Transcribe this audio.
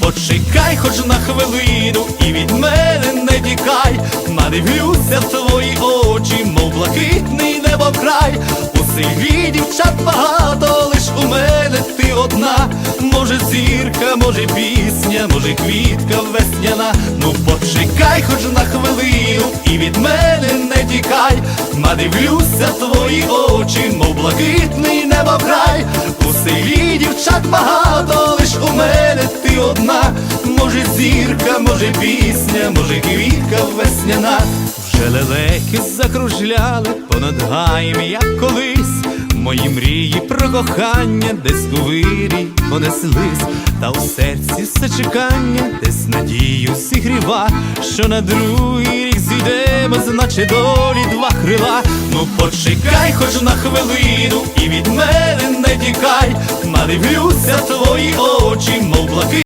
Почекай хоч на хвилину і від мене не тікай, надивлюся в твої очі, мов блакитний небокрай. У селі дівчат багато, лиш у мене ти одна. Може зірка, може пісня, може квітка весняна. Ну почекай хоч на хвилину і від мене не тікай, надивлюся в твої очі, мов блакитний небокрай. У селі дівчат багато, може пісня, може квітка весняна. Вже лелеки закружляли понад гаєм, як колись. Мої мрії про кохання десь у вирі понеслись, та у серці все чекання, десь надію зігріва, що на другий рік зійдемо, значить долі два крила. Ну почекай хоч на хвилину і від мене не тікай, надивлюся твої очі.